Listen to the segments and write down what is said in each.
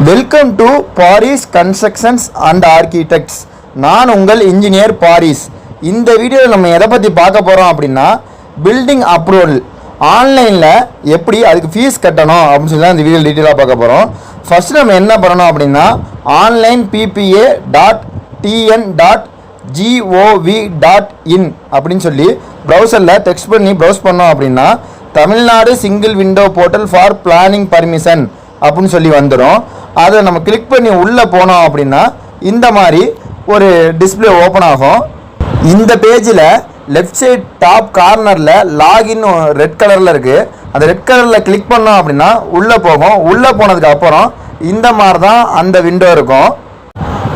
Welcome to Paris constructions and architects நான் உங்கள் engineer Paris இந்த வீடியோவில் நம்ம எதை பற்றி பார்க்க போகிறோம் அப்படின்னா பில்டிங் அப்ரூவல் ஆன்லைனில் எப்படி அதுக்கு ஃபீஸ் கட்டணும் அப்படின்னு சொல்லி தான் இந்த வீடியோ டீட்டெயிலாக பார்க்க போகிறோம் ஃபஸ்ட்டு நம்ம என்ன பண்ணணும் அப்படின்னா online BPA dot TN dot GOV dot in அப்படின்னு சொல்லி ப்ரௌசரில் டெக்ஸ்ட் பண்ணி ப்ரௌஸ் பண்ணோம் அப்படின்னா Tamil Nadu single window portal for planning permission அப்படின்னு சொல்லி வந்துடும் அதை நம்ம கிளிக் பண்ணி உள்ளே போனோம் அப்படின்னா இந்த மாதிரி ஒரு டிஸ்ப்ளே ஓப்பன் ஆகும். இந்த பேஜில் லெஃப்ட் சைட் டாப் கார்னரில் லாகின் ரெட் கலரில் இருக்குது அந்த ரெட் கலரில் கிளிக் பண்ணோம் அப்படின்னா உள்ளே போகும். உள்ளே போனதுக்கு அப்புறம் இந்த மாதிரி தான் அந்த விண்டோ இருக்கும்.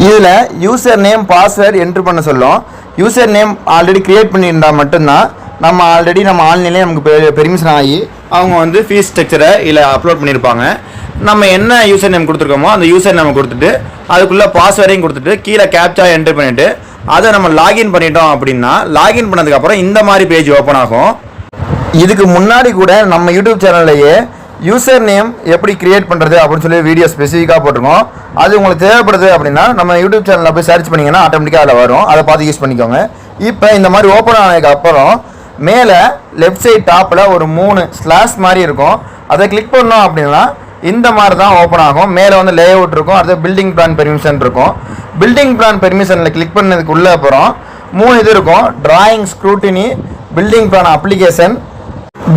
இதில் யூசர் நேம் பாஸ்வேர்டு என்ட்ரு பண்ண சொல்லும். யூசர் நேம் ஆல்ரெடி க்ரியேட் பண்ணியிருந்தால் மட்டும்தான் நம்ம ஆல்ரெடி நம்ம ஆன்லைன்லேயே நமக்கு பெர்மிஷன் ஆகி அவங்க வந்து ஃபீஸ் ஸ்ட்ரக்சரை இல்லை அப்லோட் பண்ணியிருப்பாங்க நம்ம என்ன யூசர் நேம் கொடுத்துருக்கோமோ அந்த யூசர் நேம் கொடுத்துட்டு அதுக்குள்ளே பாஸ்வேர்டையும் கொடுத்துட்டு கீழே கேப்சா என்ட்ரு பண்ணிவிட்டு அதை நம்ம லாகின் பண்ணிட்டோம் அப்படின்னா லாகின் பண்ணதுக்கப்புறம் இந்த மாதிரி பேஜ் ஓப்பன் ஆகும். இதுக்கு முன்னாடி கூட நம்ம யூடியூப் சேனல்லையே யூசர் நேம் எப்படி கிரியேட் பண்ணுறது அப்படின்னு சொல்லி வீடியோ ஸ்பெசிஃபிக்காக போட்டிருக்கோம். அது உங்களுக்கு தேவைப்படுது அப்படின்னா நம்ம யூடியூப் சேனலில் போய் சர்ச் பண்ணிங்கன்னா ஆட்டோமேட்டிக்காக அதில் வரும். அதை பார்த்து யூஸ் பண்ணிக்கோங்க. இப்போ இந்த மாதிரி ஓப்பன் ஆனதுக்கு அப்புறம் மேலே லெஃப்ட் சைட் டாப்பில் ஒரு மூணு ஸ்லாஷ் மாதிரி இருக்கும். அதை கிளிக் பண்ணோம் அப்படின்னா இந்த மாதிரி தான் ஓப்பன் ஆகும். மேலே வந்து லே அவுட் இருக்கும். அடுத்து பில்டிங் பிளான் பெர்மிஷன் இருக்கும். பில்டிங் பிளான் பெர்மிஷனில் கிளிக் பண்ணதுக்கு உள்ளே அப்புறம் மூணு இது இருக்கும். Drawing scrutiny building plan application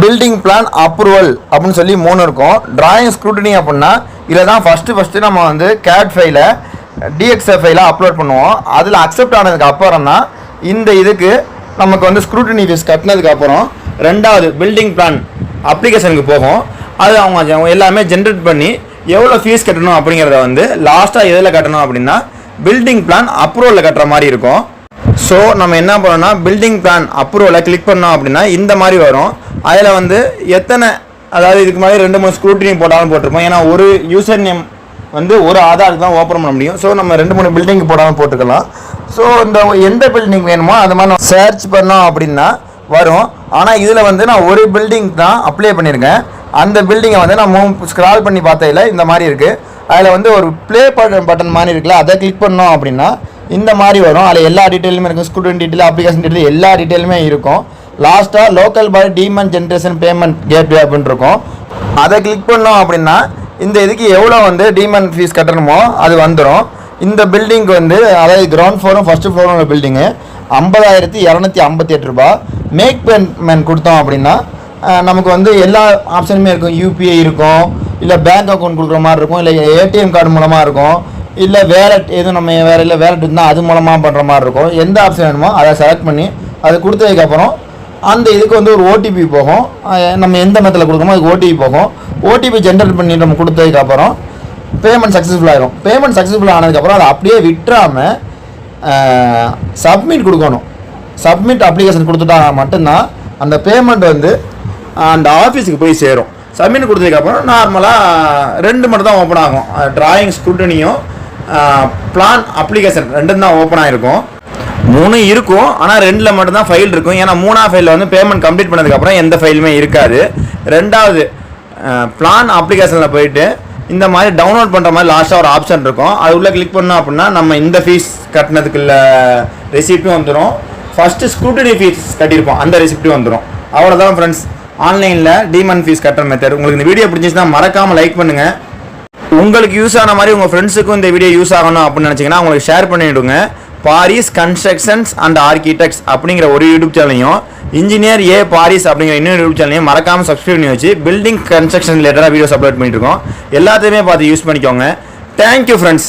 building plan approval அப்படின்னு சொல்லி மூணு இருக்கும். டிராயிங் ஸ்க்ரூட்டினி அப்படின்னா இதில் தான் ஃபஸ்ட்டு ஃபஸ்ட்டு நம்ம வந்து கேட் ஃபைலை டிஎக்ஸ்எஃப் ஃபைலை அப்லோட் பண்ணுவோம். அதில் அக்செப்ட் ஆனதுக்கு அப்புறம் தான் இந்த இதுக்கு நமக்கு வந்து ஸ்க்ரூட்டினி ஃபீஸ் கட்டினதுக்கு அப்புறம் ரெண்டாவது பில்டிங் பிளான் அப்ளிகேஷனுக்கு போகும். அது அவங்க எல்லாமே ஜென்ரேட் பண்ணி எவ்வளோ ஃபீஸ் கட்டணும் அப்படிங்கிறத வந்து லாஸ்ட்டாக எதில் கட்டணும் அப்படின்னா பில்டிங் பிளான் அப்ரூவலில் கட்டுற மாதிரி இருக்கும். ஸோ நம்ம என்ன பண்ணோம்னா பில்டிங் பிளான் அப்ரூவலை கிளிக் பண்ணோம் அப்படின்னா இந்த மாதிரி வரும். அதில் வந்து எத்தனை அதாவது இதுக்கு மாதிரி ரெண்டு மூணு ஸ்க்ரூட்டினி போட்டாலும் போட்டிருப்போம். ஏன்னா ஒரு யூசர் நேம் வந்து ஒரு ஆதாருக்கு தான் ஓப்பன் பண்ண முடியும். ஸோ நம்ம ரெண்டு மூணு பில்டிங் போடாமல் போட்டுக்கலாம். ஸோ இந்த எந்த பில்டிங் வேணுமோ அது மாதிரி நம்ம சர்ச் பண்ணோம் அப்படின்னா வரும். ஆனால் இதில் வந்து நான் ஒரு பில்டிங் தான் அப்ளை பண்ணியிருக்கேன். அந்த பில்டிங்கை வந்து நான் மூ ஸ்க்ரால் பண்ணி பார்த்ததில் இந்த மாதிரி இருக்குது அதில் வந்து ஒரு ப்ளே பட்டன் பட்டன் மாதிரி இருக்குல்ல அதை கிளிக் பண்ணோம் அப்படின்னா இந்த மாதிரி வரும். அதில் எல்லா டீட்டெயிலுமே இருக்கும். ஸ்டூடெண்ட் டீட்டெயில் அப்ளிகேஷன் டீட்டெயில் எல்லா டீட்டெயிலுமே இருக்கும். லாஸ்ட்டாக லோக்கல் பாய் டீமன் ஜென்ரேஷன் பேமெண்ட் கேட்வே அப்படின்னு இருக்கும். அதை கிளிக் பண்ணோம் அப்படின்னா இந்த இதுக்கு எவ்வளோ வந்து டீமன் ஃபீஸ் கட்டணுமோ அது வந்துடும் இந்த பில்டிங்க்கு வந்து அதாவது கிரவுண்ட் ஃப்ளோரும் ஃபஸ்ட்டு ஃப்ளோரும் உள்ள பில்டிங்கு ஐம்பதாயிரத்தி இரநூத்தி ஐம்பத்தி எட்டு ரூபா மேக் பேமெண்ட் கொடுத்தோம் அப்படின்னா நமக்கு வந்து எல்லா ஆப்ஷனுமே இருக்கும். யூபிஐ இருக்கும் இல்லை பேங்க் அக்கௌண்ட் கொடுக்குற மாதிரி இருக்கும் இல்லை ஏடிஎம் கார்டு மூலமாக இருக்கும் இல்லை வேலட் எதுவும் நம்ம வேறு இல்லை வேலட் இருந்தால் அது மூலமாக பண்ணுற மாதிரி இருக்கும். எந்த ஆப்ஷன் வேணுமோ அதை செலக்ட் பண்ணி அதை கொடுத்ததுக்கப்புறம் அந்த இதுக்கு வந்து ஒரு ஓடிபி போகும். நம்ம எந்த மெத்தில் கொடுக்குறோமோ அதுக்கு ஓடிபி போகும். ஓடிபி ஜென்ரேட் பண்ணி நம்ம கொடுத்ததுக்கப்புறம் பேமெண்ட் சக்ஸஸ்ஃபுல் ஆகிடும் பேமெண்ட் சக்ஸஸ்ஃபுல் ஆனதுக்கப்புறம் அதை அப்படியே விட்டுறாமல் சப்மிட் கொடுக்கணும். சப்மிட் அப்ளிகேஷன் கொடுத்துட்டா மட்டும்தான் அந்த பேமெண்ட் வந்து அந்த ஆஃபீஸுக்கு போய் சேரும். சப்மிட் கொடுத்ததுக்கப்புறம் நார்மலாக ரெண்டு மட்டும் தான் ஓப்பன் ஆகும். டிராயிங் ஸ்க்ரூட்டனியும் பிளான் அப்ளிகேஷன் ரெண்டும் தான் ஓப்பன் ஆகிருக்கும் மூணு இருக்கும். ஆனால் ரெண்டில் மட்டும்தான் ஃபைல் இருக்கும். ஏன்னா மூணாவது ஃபைலில் வந்து பேமெண்ட் கம்ப்ளீட் பண்ணதுக்கப்புறம் எந்த ஃபைலுமே இருக்காது. ரெண்டாவது பிளான் அப்ளிகேஷனில் போயிட்டு இந்த மாதிரி டவுன்லோட் பண்ணுற மாதிரி லாஸ்ட்டாக ஒரு ஆப்ஷன் இருக்கும். அது உள்ளே கிளிக் பண்ணோம் அப்படின்னா நம்ம இந்த ஃபீஸ் கட்டினதுக்குள்ள ரெசிப்டும் வந்துடும் ஃபஸ்ட்டு ஸ்க்ரூட்டனி ஃபீஸ் கட்டியிருப்போம். அந்த ரெசிப்டும் வந்துடும் அவ்வளோதான் ஃப்ரெண்ட்ஸ் ஆன்லைனில் டிமன் ஃபீஸ் கட்டுற மெத்தட் உங்களுக்கு இந்த வீடியோ பிடிச்சிச்சுன்னா மறக்காமல் லைக் பண்ணுங்கள் உங்களுக்கு யூஸ் ஆன மாதிரி உங்கள் ஃப்ரெண்ட்ஸுக்கும் இந்த வீடியோ யூஸ் ஆகணும் அப்படின்னு நினச்சிங்கன்னா உங்களுக்கு ஷேர் பண்ணிவிடுங்க பாரிஸ் கன்ஸ்ட்ரக்ஷன்ஸ் அண்ட் ஆர்கிடெக்ட்ஸ் அப்படிங்கிற ஒரு யூடியூப் சேனலையும் இன்ஜினியர் ஏ பாரிஸ் அப்படிங்கிற இன்னொரு யூடியூப் சேனலையும் மறக்காமல் சப்ஸ்கிரைப் பண்ணி வச்சு பில்டிங் கன்ஸ்ட்ரக்ஷன் ரிலேட்டடாக வீடியோஸ் அப்லோட் பண்ணிட்டு இருக்கோம். எல்லாத்தையுமே பார்த்து யூஸ் பண்ணிக்கோங்க. Thank you friends